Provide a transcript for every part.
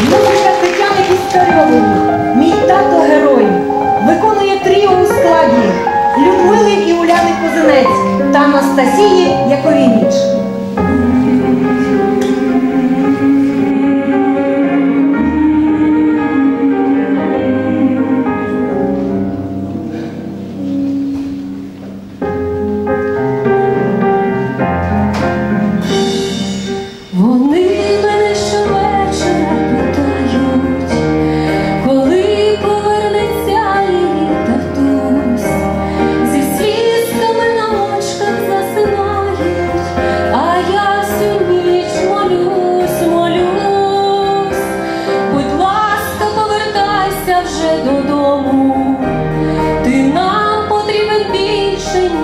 Музика Тетяни Пістарьової, мій тато герой, виконує тріо у складі Людмили і Уляни Козинець та Анастасії Яковініч.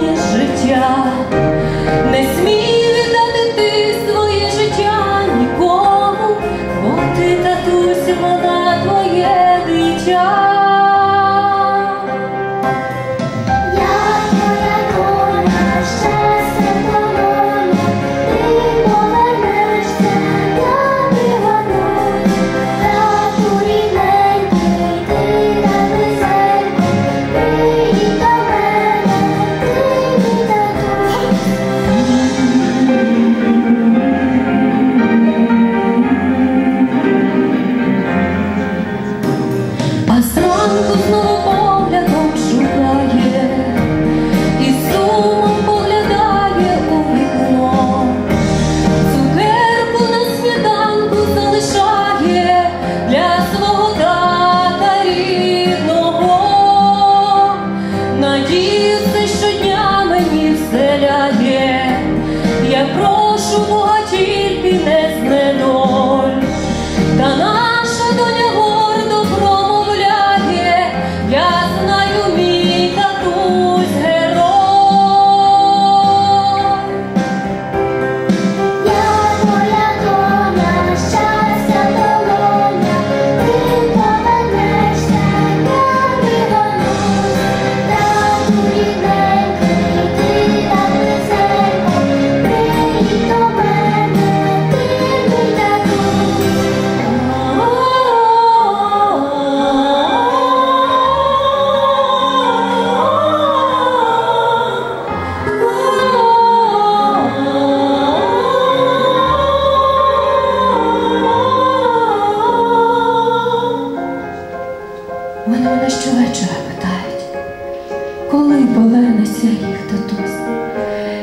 也是家。Вони мене щовечора питають, коли повернеться їх татусь.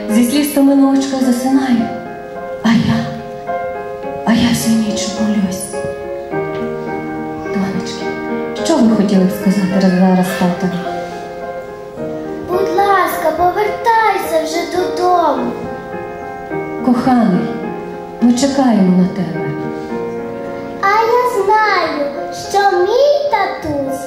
Зі слізками на очках засинаю, а я, а я всю ніч молюсь. Донечки, що ви хотіли б сказати зараз татові? Будь ласка, повертайся вже додому. Коханий, ми чекаємо на тебе. А я знаю, що мій татусь